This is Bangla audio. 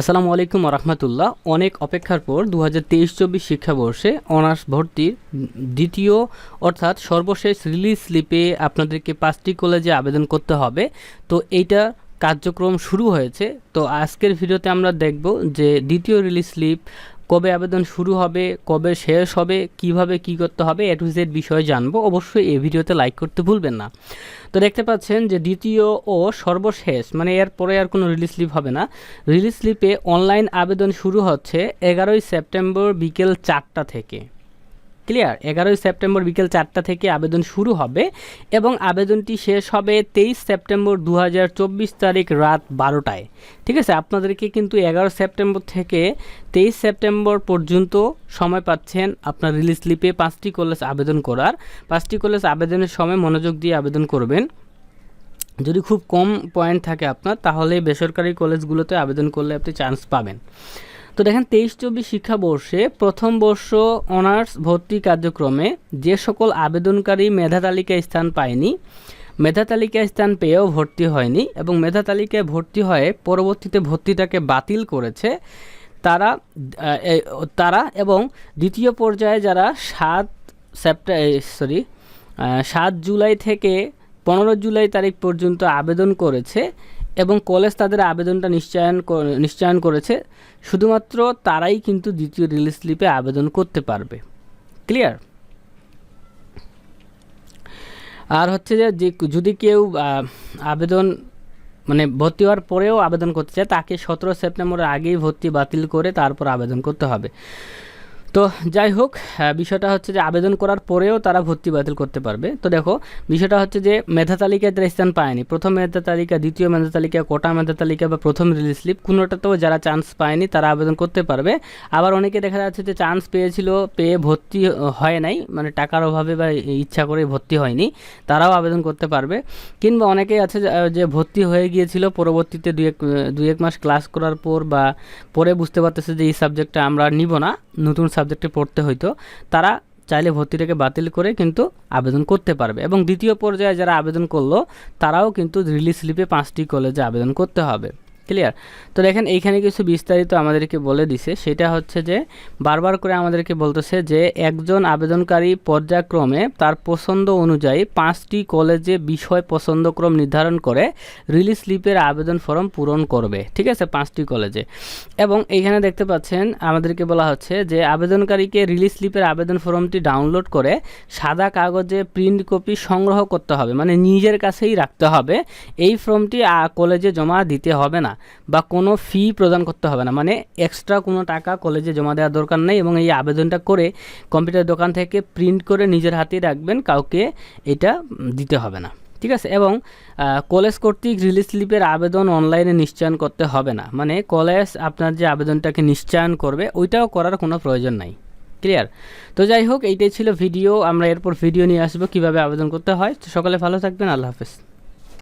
আসসালামু আলাইকুম রহমতুল্লাহ অনেক অপেক্ষার পর দু হাজার তেইশ চব্বিশ শিক্ষাবর্ষে অনার্স ভর্তির দ্বিতীয় অর্থাৎ সর্বশেষ রিলিজ স্লিপে আপনাদেরকে পাঁচটি কলেজে আবেদন করতে হবে। তো এইটা কার্যক্রম শুরু হয়েছে। তো আজকের ভিডিওতে আমরা দেখব যে দ্বিতীয় রিলিজ স্লিপ কবে আবেদন শুরু হবে, কবে শেষ হবে, কীভাবে কি করতে হবে, এ টু জেড বিষয়ে জানব। অবশ্যই এই ভিডিওতে লাইক করতে ভুলবেন না। তো দেখতে পাচ্ছেন যে দ্বিতীয় ও সর্বশেষ মানে এর পরে আর কোনো রিলিজ স্লিপ হবে না। রিলিজ স্লিপে অনলাইন আবেদন শুরু হচ্ছে এগারোই সেপ্টেম্বর বিকেল চারটা থেকে। ক্লিয়ার এগারোই সেপ্টেম্বর বিকেল চারটা থেকে আবেদন শুরু হবে এবং আবেদনটি শেষ হবে তেইশ সেপ্টেম্বর দু হাজার চব্বিশ তারিখ রাত বারোটায়। ঠিক আছে? আপনাদেরকে কিন্তু এগারো সেপ্টেম্বর থেকে তেইশ সেপ্টেম্বর পর্যন্ত সময় পাচ্ছেন আপনার রিলিজ স্লিপে পাঁচটি কলেজ আবেদন করার। পাঁচটি কলেজ আবেদনের সময় মনোযোগ দিয়ে আবেদন করবেন। যদি খুব কম পয়েন্ট থাকে আপনার, তাহলে বেসরকারি কলেজগুলোতে আবেদন করলে আপনি চান্স পাবেন। তো দেখেন, তেইশ চব্বিশ শিক্ষাবর্ষে প্রথম বর্ষ অনার্স ভর্তি কার্যক্রমে যে সকল আবেদনকারী মেধা তালিকায় স্থান পায়নি, মেধা তালিকায় স্থান পেয়েও ভর্তি হয়নি এবং মেধা তালিকায় ভর্তি হয়ে পরবর্তীতে ভর্তিটাকে বাতিল করেছে, তারা তারা এবং দ্বিতীয় পর্যায়ে যারা সাত সেপ্টে সরি সাত জুলাই থেকে পনেরো জুলাই তারিখ পর্যন্ত আবেদন করেছে এবং কলেজ তাদের আবেদনটা নিশ্চয়ন নিশ্চয়ন করেছে। শুধুমাত্র তারাই কিন্তু দ্বিতীয় রিলিজ স্লিপে আবেদন করতে পারবে। ক্লিয়ার? আর হচ্ছে যে যদি কেউ আবেদন মানে ভর্তি হওয়ার পরেও আবেদন করতে চায়, তাকে সতেরো সেপ্টেম্বরের আগেই ভর্তি বাতিল করে তারপর আবেদন করতে হবে। তো যাই হোক বিষয়টা হচ্ছে যে আবেদন করার পরেও তারা ভর্তি বাতিল করতে পারবে। তো দেখো, বিষয়টা হচ্ছে যে মেধা তালিকায় যারা স্থান পায়নি। প্রথম মেধা তালিকা, দ্বিতীয় মেধা তালিকা, কোটা মেধা তালিকা বা প্রথম রিলিজ স্লিপ কোনোটাতেও যারা চান্স পায়নি তারা আবেদন করতে পারবে। আবার অনেকে দেখা যাচ্ছে যে চান্স পেয়েছিল, পেয়ে ভর্তি হয় নাই মানে টাকার অভাবে বা ইচ্ছা করে ভর্তি হয়নি, তারাও আবেদন করতে পারবে। কিংবা অনেকেই আছে যে- ভর্তি হয়ে গিয়েছিল, পরবর্তীতে দুই এক দুই এক মাস ক্লাস করার পর বা পরে বুঝতে পারতেছে যে এই সাবজেক্টটা আমরা নিব না, নতুন সাবজেক্টে পড়তে হইতো তারা চাইলে ভর্তিটাকে বাতিল করে কিন্তু আবেদন করতে পারবে। এবং দ্বিতীয় পর্যায়ে যারা আবেদন করল, তারাও কিন্তু রিলিজ স্লিপে পাঁচটি কলেজে আবেদন করতে হবে। ক্লিয়ার তো দেখেন, এইখানে কিছু বিস্তারিত আমাদেরকে বলে দিছে। সেটা হচ্ছে যে, বারবার করে আমাদেরকে বলতেছে যে, একজন আবেদনকারী পর্যায়ক্রমে তার পছন্দ অনুযায়ী পাঁচটি কলেজে বিষয় পছন্দক্রম নির্ধারণ করে রিলিজ স্লিপের আবেদন ফর্ম পূরণ করবে। ঠিক আছে? পাঁচটি কলেজে। এবং এইখানে দেখতে পাচ্ছেন, আমাদেরকে বলা হচ্ছে যে, আবেদনকারীকে রিলিজ স্লিপের আবেদন ফর্মটি ডাউনলোড করে সাদা কাগজে প্রিন্ট কপি সংগ্রহ করতে হবে। মানে নিজের কাছেই রাখতে হবে। এই ফর্মটি কলেজে জমা দিতে হবে না। বা কোনো ফি প্রদান করতে হবে না। মানে এক্সট্রা কোনো টাকা কলেজে জমা দেওয়ার দরকার নেই এবং এই আবেদনটা করে কম্পিউটার দোকান থেকে প্রিন্ট করে নিজের হাতেই রাখবেন, কাউকে এটা দিতে হবে না। ঠিক আছে? এবং কলেজ কর্তৃক রিলিজ স্লিপের আবেদন অনলাইনে নিশ্চয়ন করতে হবে না। মানে কলেজ আপনার যে আবেদনটাকে নিশ্চয়ন করবে, ওইটাও করার কোনো প্রয়োজন নাই। ক্লিয়ার তো যাই হোক, এইটাই ছিল ভিডিও আমরা এরপর ভিডিও নিয়ে আসব কীভাবে আবেদন করতে হয়। সকালে ভালো থাকবেন। আল্লাহ হাফেজ।